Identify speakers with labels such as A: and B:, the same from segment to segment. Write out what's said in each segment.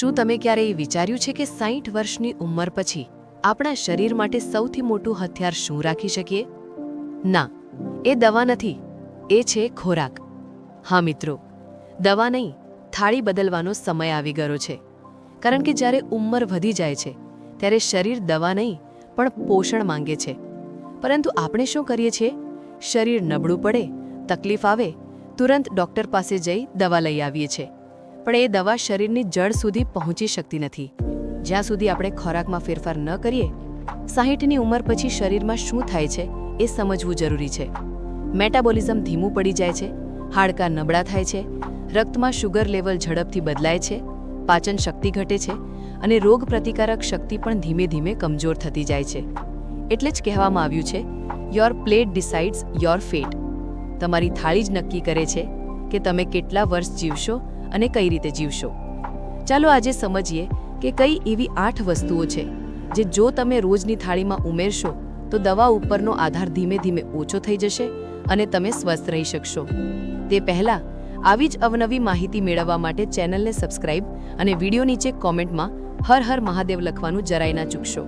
A: શું તમે ક્યારેય વિચાર્યું છે કે સાહીઠ વર્ષની ઉંમર પછી આપણા શરીર માટે સૌથી મોટું હથિયાર શું રાખી શકીએ? ના, એ દવા નથી. એ છે ખોરાક. હા મિત્રો, દવા નહીં, થાળી બદલવાનો સમય આવી ગયો છે. કારણ કે જ્યારે ઉંમર વધી જાય છે, ત્યારે શરીર દવા નહીં, પણ પોષણ માંગે છે. પરંતુ આપણે શું કરીએ છીએ? શરીર નબળું પડે, તકલીફ આવે, તુરંત ડૉક્ટર પાસે જઈ દવા લઈ આવીએ છીએ. પણ એ દવા શરીરની જળ સુધી પહોંચી શકતી નથી. જ્યાં સુધી આપણે ખોરાકમાં ફેરફાર ન કરીએ, સાહીઠની ઉંમર પછી શરીરમાં શું થાય છે એ સમજવું જરૂરી છે. મેટાબોલિઝમ ધીમું પડી જાય છે, હાડકાં નબળા થાય છે, રક્તમાં શુગર લેવલ ઝડપથી બદલાય છે, પાચન શક્તિ ઘટે છે અને રોગ પ્રતિકારક શક્તિ પણ ધીમે ધીમે કમજોર થતી જાય છે. એટલે જ કહેવામાં આવ્યું છે your plate decides your fat તમારી થાળી જ નક્કી કરે છે કે તમે કેટલા વર્ષ જીવશો અને કઈ રીતે જીવશો? ચાલો આજે સમજીએ કે કઈ એવી આઠ વસ્તુઓ છે જે જો તમે રોજની થાળીમાં ઉમેરશો, તો દવા ઉપરનો આધાર ધીમે ધીમે ઓછો થઈ જશે અને તમે સ્વસ્થ રહી શકશો. તે પહેલાં, આવી જ અવનવી માહિતી મેળવવા માટે ચેનલને સબસ્ક્રાઇબ અને વીડિયો નીચે કોમેન્ટમાં હર હર મહાદેવ લખવાનું જરાય ના ચૂકશો.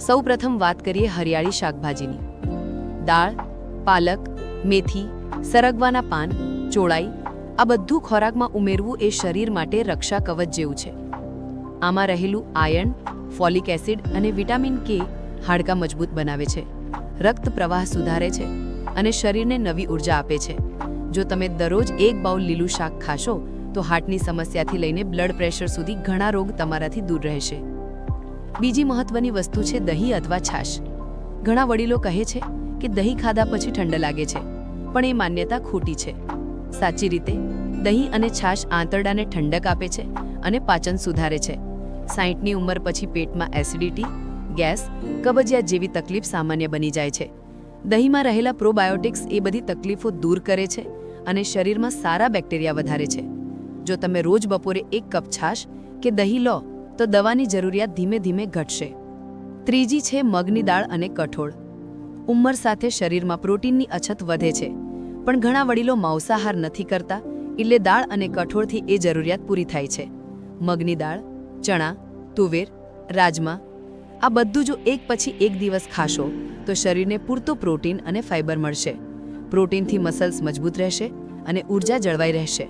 A: સૌ પ્રથમ વાત કરીએ હરિયાળી શાકભાજીની. દાળ, પાલક, મેથી, સરગવાના પાન, ચોળાઈ આ બધું ખોરાકમાં ઉમેરવું એ શરીર માટે રક્ષા કવચ જેવું છે. આમાં રહેલું આયર્ન, ફોલિક એસિડ અને વિટામિન કે હાડકાં મજબૂત બનાવે છે. રક્ત પ્રવાહ સુધારે છે અને શરીરને નવી ઊર્જા આપે છે. જો તમે દરરોજ એક બાઉલ લીલું શાક ખાશો, તો હાર્ટની સમસ્યાથી લઈને બ્લડ પ્રેશર સુધી ઘણા રોગ તમારાથી દૂર રહેશે. બીજી મહત્વની વસ્તુ છે દહીં અથવા છાશ. ઘણા વડીલો કહે છે કે દહીં ખાધા પછી ઠંડ લાગે છે, પણ એ માન્યતા ખોટી છે. સાચી રીતે દહીં અને છાશ આંતરડાને ઠંડક આપે છે અને પાચન સુધારે છે. સાહીઠની ઉંમર પછી પેટમાં એસિડિટી, ગેસ, કબજિયાત જેવી તકલીફ સામાન્ય બની જાય છે. દહીંમાં રહેલા પ્રોબાયોટિક્સ એ બધી તકલીફો દૂર કરે છે અને શરીરમાં સારા બેક્ટેરિયા વધારે છે. જો તમે રોજ બપોરે એક કપ છાશ કે દહીં લો, તો દવાની જરૂરિયાત ધીમે ધીમે ઘટશે. ત્રીજી છે મગની દાળ અને કઠોળ. ઉંમર સાથે શરીરમાં પ્રોટીનની અછત વધે છે. પણ ઘણા વડીલો માંસાહાર નથી કરતા, એટલે દાળ અને કઠોળથી એ જરૂરિયાત પૂરી થાય છે. મગની દાળ, ચણા, તુવેર, રાજમા, આ બધું જો એક પછી એક દિવસ ખાશો, તો શરીરને પૂરતો પ્રોટીન અને ફાઇબર મળશે. પ્રોટીનથી મસલ્સ મજબૂત રહેશે અને ઊર્જા જળવાઈ રહેશે.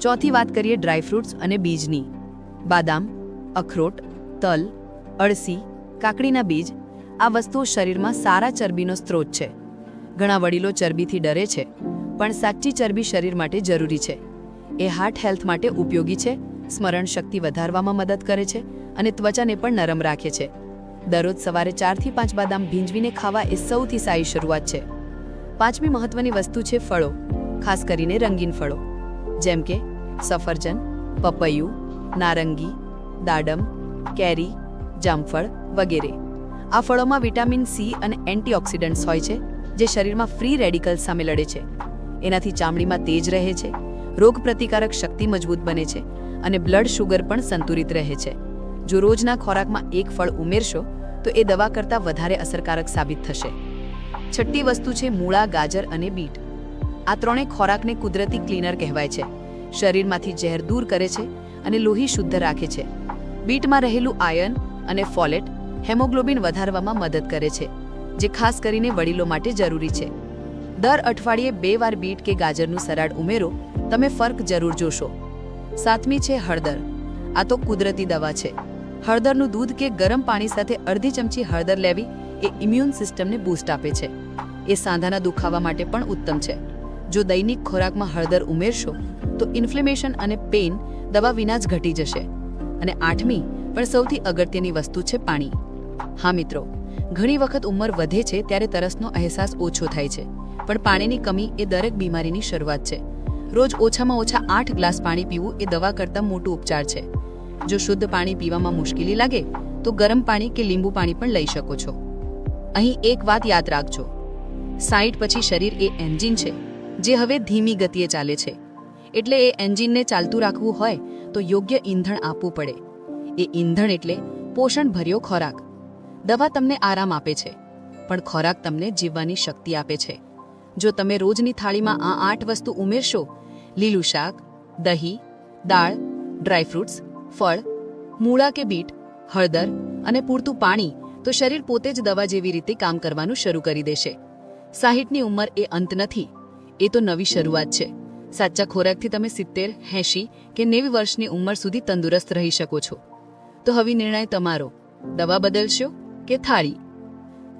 A: ચોથી વાત કરીએ ડ્રાયફ્રૂટ્સ અને બીજની. બાદામ, અખરોટ, તલ, અળસી, કાકડીના બીજ, આ વસ્તુઓ શરીરમાં સારા ચરબીનો સ્ત્રોત છે. ઘણા વડીલો ચરબીથી ડરે છે, પણ સાચી ચરબી શરીર માટે જરૂરી છે. એ હાર્ટ હેલ્થ માટે ઉપયોગી છે, સ્મરણ શક્તિ વધારવામાં મદદ કરે છે અને ત્વચાને પણ નરમ રાખે છે. દરરોજ સવારે ચારથી પાંચ બાદામ ભીંજવીને ખાવા એ સૌથી સારી શરૂઆત છે. પાંચમી મહત્વની વસ્તુ છે ફળો, ખાસ કરીને રંગીન ફળો. જેમ કે સફરજન, પપૈયું, નારંગી, દાડમ, કેરી, જામફળ વગેરે. આ ફળોમાં વિટામિન સી અને એન્ટીઓક્સિડન્ટ્સ હોય છે જે શરીરમાં ફ્રી રેડિકલ્સ સામે લડે છે. એનાથી ચામડીમાં તેજ રહે છે રોગ પ્રતિકારક શક્તિ મજબૂત બને છે અને બ્લડ શુગર પણ સંતુલિત રહે છે. જો રોજના ખોરાકમાં એક ફળ ઉમેરશો, તો એ દવા કરતાં વધારે અસરકારક સાબિત થશે. છઠ્ઠી વસ્તુ છે મૂળા, ગાજર અને બીટ. આ ત્રણેય ખોરાકને કુદરતી ક્લીનર કહેવાય છે. શરીરમાંથી ઝેર દૂર કરે છે અને લોહી શુદ્ધ રાખે છે. બીટમાં રહેલું આયર્ન અને ફોલેટ હેમોગ્લોબિન વધારવામાં મદદ કરે છે. જે ખાસ કરીને વડીલો માટે જરૂરી છે. દર અઠવાડિયે બે વાર બીટ કે ગાજરનું સલાડ ઉમેરો, તમે ફર્ક જરૂર જોશો. સાતમી છે હળદર. આ તો કુદરતી દવા છે. હળદરનું દૂધ કે ગરમ પાણી સાથે અડધી ચમચી હળદર લેવી એ ઇમ્યુન સિસ્ટમને બૂસ્ટ આપે છે. એ સાંધાના દુખાવા માટે પણ ઉત્તમ છે. જો દૈનિક ખોરાકમાં હળદર ઉમેરશો, તો ઇન્ફ્લેમેશન અને પેઇન દવા વિના જ ઘટી જશે. અને આઠમી, પણ સૌથી અગત્યની વસ્તુ છે પાણી. હા મિત્રો ઘણી વખત ઉંમર વધે છે ત્યારે તરસનો અહેસાસ ઓછો થાય છે. પણ પાણીની કમી એ દરેક બીમારીની શરૂઆત છે. રોજ ઓછામાં ઓછા આઠ ગ્લાસ પાણી પીવું એ દવા કરતાં મોટું ઉપચાર છે. જો શુદ્ધ પાણી પીવામાં મુશ્કેલી લાગે, તો ગરમ પાણી કે લીંબુ પાણી પણ લઈ શકો છો. અહીં એક વાત યાદ રાખજો. સાઈટ પછી શરીર એ એન્જિન છે, જે હવે ધીમી ગતિએ ચાલે છે. એટલે એ એન્જિનને ચાલતું રાખવું હોય તો યોગ્ય ઈંધણ આપવું પડે. એ ઈંધણ એટલે પોષણભર્યો ખોરાક. દવા તમને આરામ આપે છે. પણ ખોરાક તમને જીવવાની શક્તિ આપે છે. જો તમે રોજની થાળીમાં આ આઠ વસ્તુ ઉમેરશો, લીલું શાક, દહીં, દાળ ડ્રાયફ્રૂટ્સ
B: ફળ, મૂળા કે બીટ, હળદર અને પૂરતું પાણી, તો શરીર પોતે જ દવા જેવી રીતે કામ કરવાનું શરૂ કરી દેશે. સાહીઠની ઉંમર એ અંત નથી. એ તો નવી શરૂઆત છે. સાચા ખોરાકથી તમે સિત્તેર, એંશી કે નેવી વર્ષની ઉંમર સુધી તંદુરસ્ત રહી શકો છો. તો હવે નિર્ણય તમારો. દવા બદલશો? કે થાળી.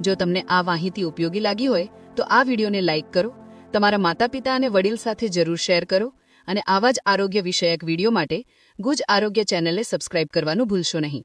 B: જો તમને આ માહિતી ઉપયોગી લાગી હોય, તો આ વિડીયોને લાઇક કરો, તમારા માતા પિતા અને વડીલ સાથે જરૂર શેર કરો, અને આવા જ આરોગ્ય વિષયક વીડિયો માટે ગુજ આરોગ્ય ચેનલને સબસ્ક્રાઇબ કરવાનું ભૂલશો નહીં.